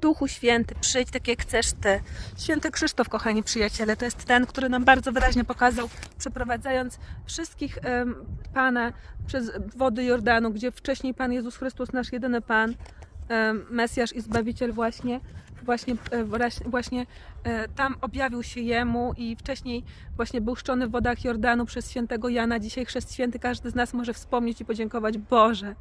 Duchu Święty, przyjdź tak jak chcesz Ty. Święty Krzysztof, kochani przyjaciele, to jest ten, który nam bardzo wyraźnie pokazał, przeprowadzając wszystkich em, Pana przez wody Jordanu, gdzie wcześniej Pan Jezus Chrystus, nasz jedyny Pan, em, Mesjasz i Zbawiciel właśnie, właśnie, e, właśnie e, tam objawił się Jemu i wcześniej właśnie był szczony w wodach Jordanu przez świętego Jana. Dzisiaj chrzest święty każdy z nas może wspomnieć i podziękować Boże.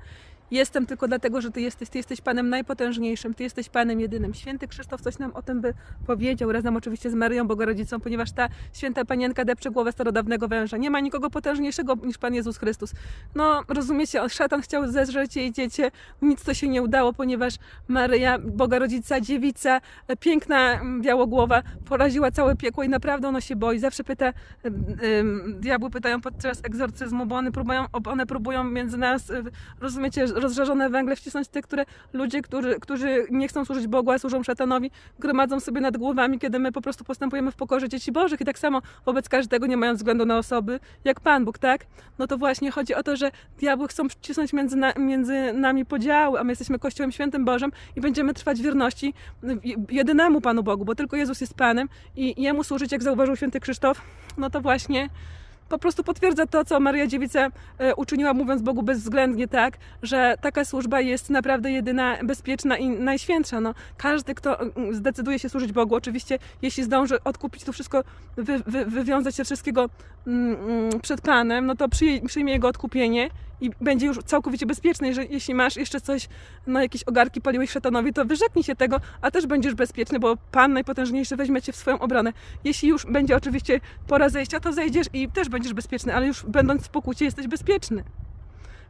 Jestem tylko dlatego, że Ty jesteś. Ty jesteś Panem najpotężniejszym, Ty jesteś Panem jedynym. Święty Krzysztof coś nam o tym by powiedział, razem oczywiście z Maryją Bogorodzicą, ponieważ ta święta panienka depcze głowę starodawnego węża. Nie ma nikogo potężniejszego niż Pan Jezus Chrystus. No, rozumiecie, szatan chciał zeżreć jej dziecię, nic to się nie udało, ponieważ Maryja, Bogorodzica, dziewica, e, piękna białogłowa, poraziła całe piekło i naprawdę ono się boi. Zawsze pyta, diabły pytają podczas egzorcyzmu, bo one próbują, one próbują między nas, e, rozumiecie, rozżarzone węgle wcisnąć te, które ludzie, którzy, którzy nie chcą służyć Bogu, a służą szatanowi, gromadzą sobie nad głowami, kiedy my po prostu postępujemy w pokorze dzieci Bożych i tak samo wobec każdego, nie mając względu na osoby, jak Pan Bóg, tak? No to właśnie chodzi o to, że diabły chcą wcisnąć między, na, między nami podziały, a my jesteśmy Kościołem Świętym Bożym i będziemy trwać wierności jedynemu Panu Bogu, bo tylko Jezus jest Panem i Jemu służyć, jak zauważył święty Krzysztof, no to właśnie po prostu potwierdza to, co Maria Dziewica e, uczyniła, mówiąc Bogu bezwzględnie tak, że taka służba jest naprawdę jedyna, bezpieczna i najświętsza. No, każdy, kto mm, zdecyduje się służyć Bogu, oczywiście, jeśli zdąży odkupić to wszystko, wy, wy, wywiązać się wszystkiego mm, mm, przed Panem, no to przyjmie Jego odkupienie i będzie już całkowicie bezpieczny, że jeśli masz jeszcze coś, no jakieś ogarki paliłeś szatanowi, to wyrzeknij się tego, a też będziesz bezpieczny, bo Pan najpotężniejszy weźmie cię w swoją obronę. Jeśli już będzie oczywiście pora zejścia, to zejdziesz i też będziesz bezpieczny, ale już będąc w pokucie jesteś bezpieczny.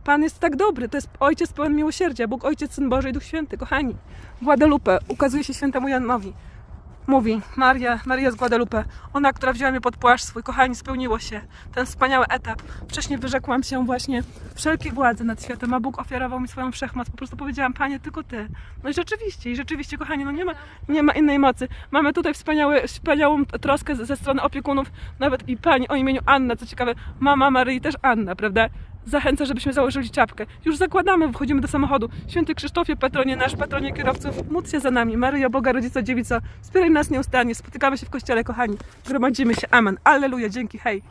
Pan jest tak dobry, to jest Ojciec pełen miłosierdzia, Bóg Ojciec, Syn Boży i Duch Święty, kochani. Guadalupe ukazuje się świętemu Janowi. Mówi, Maria, Maria z Guadalupe, ona, która wzięła mnie pod płaszcz swój, kochani, spełniło się. Ten wspaniały etap. Wcześniej wyrzekłam się właśnie wszelkiej władzy nad światem, a Bóg ofiarował mi swoją wszechmoc. Po prostu powiedziałam, Panie, tylko Ty. No i rzeczywiście, i rzeczywiście, kochani, no nie ma, nie ma innej mocy. Mamy tutaj wspaniały, wspaniałą troskę ze strony opiekunów, nawet i Pani o imieniu Anna, co ciekawe, mama Maryi też Anna, prawda? Zachęca, żebyśmy założyli czapkę. Już zakładamy, wchodzimy do samochodu. Święty Krzysztofie, patronie nasz, patronie kierowców, módl się za nami. Maryjo, Boga, Rodzica, Dziewica, wspieraj nas nieustannie. Spotykamy się w kościele, kochani. Gromadzimy się. Amen. Alleluja, dzięki, hej.